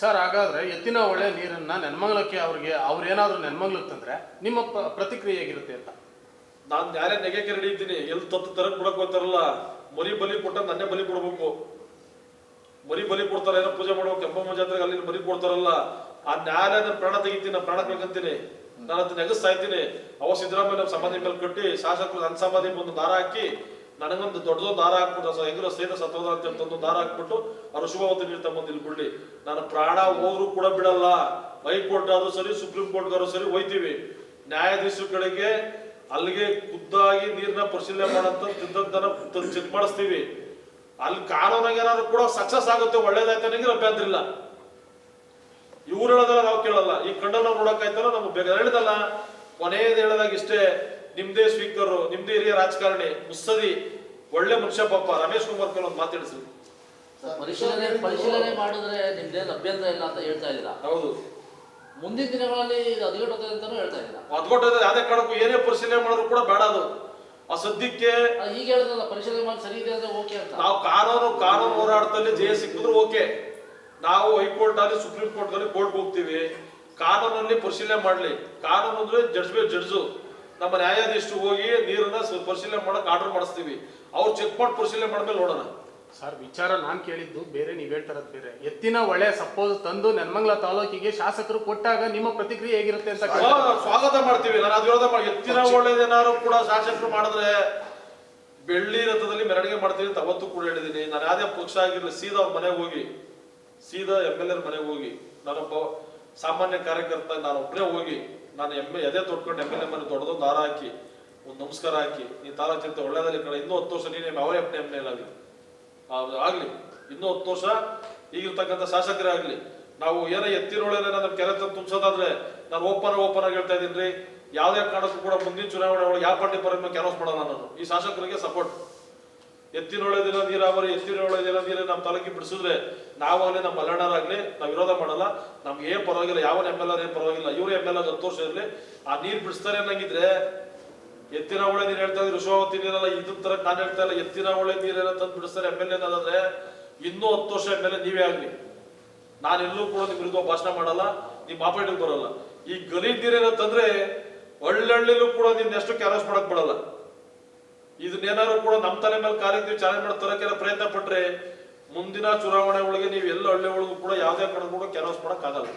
Sir ಹಾಗಾದ್ರೆ ಎತ್ತಿನ ಹೊಳೆ ನೀರನ್ನ ನೆನ್ಮಂಗ್ಲಕ್ಕೆ ಅವ್ರಿಗೆ ಅವ್ರೇನಾದ್ರೂ ನೆನ್ಮಂಗ್ಲಕ್ಕೆ ತಂದ್ರೆ ನಿಮ್ಮ ಪ್ರತಿಕ್ರಿಯೆ ಹೇಗಿರುತ್ತೆ ಅಂತ? ನಾನು ಯಾರೇ ನೆಗೆ ರೆಡಿ ಇದ್ದೀನಿ ಎಲ್ಲಿ ತತ್ತು ತರಕ್ ಬಿಡಕ್ ಹೋಗ್ತಾರಲ್ಲ ಮರಿ ಬಲಿ ಕೊಟ್ಟ ನನ್ನೇ ಬಲಿ ಕೊಡ್ಬೇಕು. ಮರಿ ಬಲಿ ಕೊಡ್ತಾರೆ, ಏನೋ ಪೂಜೆ ಮಾಡ್ಬೇಕು ಕೆಂಪಮ್ಮ ಜಾತ್ರೆಗೆ ಅಲ್ಲಿ ಮರಿ ಕೊಡ್ತಾರಲ್ಲ, ಆ ನ್ಯಾಯಾಲಯ ನನ್ನ ಪ್ರಾಣ ತೆಗಿತೀನಿ ನಾನು ಪ್ರಾಣ ಕಳ್ಕೊಂತೀನಿ. ನಾನು ಅದನ್ನ ನೆಗಸ್ತಾ ಇದ್ದೀನಿ. ಅವ ಸಿದ್ದರಾಮಯ್ಯ ನಮ್ಮ ಸಮಾಧಿ ಮೇಲೆ ಕಟ್ಟಿ ಶಾಸಕರು ನನ್ನ ಸಮಾಧಿ ಒಂದು ದಾರ ಹಾಕಿ ನನಗೊಂದು ದೊಡ್ಡದೊಂದು ದಾರ ಹಾಕ್ಬಿಟ್ಟು ಸ- ಹೆಂಗಿರೋ ಸೇನ ಸತ್ತೋದ ಅಂತ ದಾರ ಹಾಕ್ಬಿಟ್ಟು ಅವ್ರು ಶುಭವತಿ ನೀರು ತಗೊಂಡು ಇಲ್ಲಿ ಬಿಡ್ಲಿ. ನಾನು ಪ್ರಾಣ ಹೋದ್ರು ಕೂಡ ಬಿಡಲ್ಲ. ಹೈಕೋರ್ಟ್ ಆದ್ರೂ ಸರಿ, ಸುಪ್ರೀಂ ಕೋರ್ಟ್ ಆದ್ರೂ ಸರಿ ಹೋಯ್ತೀವಿ. ನ್ಯಾಯಾಧೀಶರ ಕಡೆಗೆ ಅಲ್ಲಿಗೆ ಖುದ್ದಾಗಿ ನೀರನ್ನ ಪರಿಶೀಲನೆ ಮಾಡಂತ ಚೆಕ್ ಮಾಡಿಸ್ತೀವಿ. ಅಲ್ಲಿ ಕಾನೂನಾಗ ಏನಾದ್ರು ಕೂಡ ಸಕ್ಸಸ್ ಆಗುತ್ತೆ, ಒಳ್ಳೇದಾಯ್ತು ನನಗೆ ಅಭ್ಯಂತರ ಇಲ್ಲ. ಇವ್ರು ಹೇಳೋದಲ್ಲ ನಾವು ಕೇಳಲ್ಲ. ಈ ಕಣ್ಣನ್ನು ನಾವು ನೋಡಕ್ಕಾಯ್ತಲ್ಲ ನಮ್ಗೆ ಬೇಗ ಹೇಳಿದಲ್ಲ ಕೊನೆಯದು ಹೇಳದಾಗ ಇಷ್ಟೇ ನಿಮ್ದೇ ಸ್ಪೀಕರ್ ನಿಮ್ದೇ ಹಿರಿಯ ರಾಜಕಾರಣಿ ಮುಸ್ಸದಿ ಒಳ್ಳೆ ಮನುಷ್ಯ ಪಾಪ ರಮೇಶ್ ಕುಮಾರ್ ಕಲ್ ಒಂದು ಮಾತಾಡಿಸ್ರಿ ಪರಿಶೀಲನೆ ಪರಿಶೀಲನೆ ಮಾಡಿದ್ರೆ ನಿಮ್ದೇನು ಲಭ್ಯತೆ ಇಲ್ಲ ಅಂತ ಹೇಳ್ತಾ ಇದ್ದೀರಾ? ಹೌದು. ಮುಂದಿನ ದಿನಗಳಲ್ಲಿ ಇದು ಹದಿಗೆಟ್ಟುತ್ತೆ ಅಂತಾನು ಹೇಳ್ತಾ ಇದ್ದೀರಾ? ಅದ್ಕೊಟ್ಟ ಯಾವುದೇ ಕಾರಣಕ್ಕೂ ಏನೇ ಪರಿಶೀಲನೆ ಮಾಡಿದ್ರು ಕೂಡ ಬೇಡ ಅದು. ಆ ಸದ್ಯಕ್ಕೆ ಈಗ ಹೇಳಿದ್ರಲ್ಲ ಪರಿಶೀಲನೆ ಮಾಡಿ ಸರಿ ಇದೆ ಅಂದ್ರೆ ಓಕೆ ಅಂತ. ನಾವು ಕಾನೂನು ಕಾನೂನು ಹೋರಾಟದಲ್ಲಿ ಜಯ ಸಿಕ್ಕಿದ್ರು ಓಕೆ. ನಾವು ಹೈಕೋರ್ಟ್ ಅಲ್ಲಿ ಸುಪ್ರೀಂ ಕೋರ್ಟ್ ಅಲ್ಲಿ ಕೋರ್ಟ್ ಹೋಗ್ತೀವಿ. ಕಾನೂನಲ್ಲಿ ಪರಿಶೀಲನೆ ಮಾಡಲಿ. ಕಾನೂನು ಅಂದ್ರೆ ಜಡ್ಜ್ ಬೇ ಜಡ್ಜು ನಮ್ಮ ನ್ಯಾಯಾಧೀಶರು ಹೋಗಿ ನೀರನ್ನ ಪರಿಶೀಲನೆ ಮಾಡಕ್ ಆರ್ಡರ್ ಮಾಡಿಸ್ತೀವಿ. ಅವ್ರು ಚೆಕ್ ಮಾಡಿ ಪರಿಶೀಲನೆ ಮಾಡ್ಮೇಲೆ ನೋಡೋಣ. ಸರ್ ವಿಚಾರ ನಾನ್ ಕೇಳಿದ್ದು ಬೇರೆ ನೀವ್ ಹೇಳ್ತಾರದ್ ಬೇರೆ. ಎತ್ತಿನ ಒಳ್ಳೆ ಸಪೋಸ್ ತಂದು ನೆನ್ಮಂಗ್ಲ ತಾಲೂಕಿಗೆ ಶಾಸಕರು ಕೊಟ್ಟಾಗ ನಿಮ್ಮ ಪ್ರತಿಕ್ರಿಯೆ ಹೇಗಿರುತ್ತೆ ಅಂತ ಸ್ವಾಗತ ಮಾಡ್ತೀವಿ. ನಾನು ಅದು ವಿರೋಧ ಮಾಡಿ ಎತ್ತಿನ ಒಳ್ಳೇದೇನಾದ್ರು ಕೂಡ ಶಾಸಕರು ಮಾಡಿದ್ರೆ ಬೆಳ್ಳಿ ರಥದಲ್ಲಿ ಮೆರವಣಿಗೆ ಮಾಡ್ತೀನಿ ಅಂತ ಅವತ್ತು ಕೂಡ ಹೇಳಿದ್ದೀನಿ ನಾನು ಯಾವ್ದೇ ಪಕ್ಷ ಆಗಿರ್ಲಿ ಸೀದಾ ಅವ್ರ ಮನೆಗೆ ಹೋಗಿ ಸೀದಾ ಎಂ ಎಲ್ ಎರ್ ಮನೆಗೆ ಹೋಗಿ ನಾನೊಬ್ಬ ಸಾಮಾನ್ಯ ಕಾರ್ಯಕರ್ತ ನಾನು ಒಬ್ಬರೇ ಹೋಗಿ ನಾನು ಎಂ ಎದೆ ತೊಡ್ಕೊಂಡು ಎಂ ಎಲ್ ಎ ಮನೆ ದೊಡ್ಡದೊಂದು ಹಾರ ಹಾಕಿ, ಒಂದು ನಮಸ್ಕಾರ ಹಾಕಿ ನೀ ತಾಲೂಕು ಚಿಂತ ಒಳ್ಳೇದಲ್ಲಿ ಕಡೆ ಇನ್ನೂ ಹತ್ತು ವರ್ಷ ನೀನೇ ಅವರೇ ಎಂ ಎಂ ಎಲ್ ಆಗಲಿ. ಆಗಲಿ. ಇನ್ನೂ ಹತ್ತು ವರ್ಷ ಈಗಿರ್ತಕ್ಕಂಥ ಶಾಸಕರೇ ಆಗಲಿ. ನಾವು ಏನೋ ಎತ್ತಿರೋಳೇನೆ ನಮ್ಮ ಕೆರೆ ತಂದು ತುಂಬಿಸೋದಾದ್ರೆ ನಾನು ಓಪನ್ ಓಪನ್ ಆಗಿ ಹೇಳ್ತಾ ಇದ್ದೀನಿ ರೀ. ಯಾವುದೇ ಕಾರಣಕ್ಕೂ ಕೂಡ ಮುಂದಿನ ಚುನಾವಣೆ ಒಳಗೆ ಯಾವ ಪಾರ್ಟಿ ಪರ ಕ್ಯಾನ್ವಾಸ್ ಮಾಡೋಣ ನಾನು. ಈ ಶಾಸಕರಿಗೆ ಸಪೋರ್ಟ್ ಎತ್ತಿನೊಳೆ ದಿನ ನೀರಾವರಿ ಎತ್ತಿನೊಳೆ ದಿನ ನೀರು ನಮ್ಮ ತಾಲೂಕಿಗೆ ಬಿಡಿಸಿದ್ರೆ ನಾವಾಗಲಿ ನಮ್ಮ ಮಲ್ಲಣ್ಣರಾಗ್ಲಿ ನಾವು ವಿರೋಧ ಮಾಡಲ್ಲ. ನಮ್ಗೆ ಏನ್ ಪರವಾಗಿಲ್ಲ ಯಾವ ಎಂ ಎಲ್ ಏನ್ ಪರವಾಗಿಲ್ಲ, ಇವ್ರು ಎಂ ಎಲ್ ಹತ್ತು ವರ್ಷ ಇರಲಿ, ಆ ನೀರು ಬಿಡಿಸ್ತಾರೆ ಅನ್ನಂಗಿದ್ರೆ ಎತ್ತಿನ ಒಳ್ಳೆ ನೀರು ಹೇಳ್ತಾ ಇದ್ರು ಋಷಭಾವತಿ ನೀರಲ್ಲ ಇದ್ರ ತರ ನಾನು ಹೇಳ್ತಾ ಇಲ್ಲ, ಎತ್ತಿನ ಒಳ್ಳೆ ನೀರೇನ ತಂದು ಬಿಡಿಸ್ತಾರೆ ಎಂ ಎಲ್ ಏನಾದ್ರೆ ಇನ್ನೂ ಹತ್ತು ವರ್ಷ ಎಂ ಎಲ್ ಎ ನೀವೇ ಆಗ್ಲಿ. ನಾನೆಲ್ಲೂ ಕೂಡ ನಿಮ್ ವಿರುದ್ಧ ಭಾಷಣ ಮಾಡಲ್ಲ, ನಿಮ್ ಆಪರೇಟಿವ್ ಬರಲ್ಲ. ಈ ಗಲೀಜ್ ನೀರೇನ ತಂದ್ರೆ ಹಳ್ಳಿಲೂ ಕೂಡ ನಿಮ್ನ ಎಷ್ಟು ಕ್ಯಾರಸ್ ಮಾಡಕ್ ಬಿಡಲ್ಲ ಇದನ್ನೇನಾದ್ರು ಕೂಡ ನಮ್ಮ ತಲೆ ಮೇಲೆ ನೀವು ಚಾಲೆಂಜ್ ಮಾಡಿ ತರೋಕೆಲ್ಲ ಪ್ರಯತ್ನ ಪಟ್ರೆ ಮುಂದಿನ ಚುನಾವಣೆ ಒಳಗೆ ನೀವು ಎಲ್ಲ ಹಳ್ಳಿ ಒಳಗೂ ಕೂಡ ಯಾವುದೇ ಕಡೆ ಕ್ಯಾನ್ವಾಸ್ ಮಾಡೋಕ್ಕಾಗಲ್ಲ.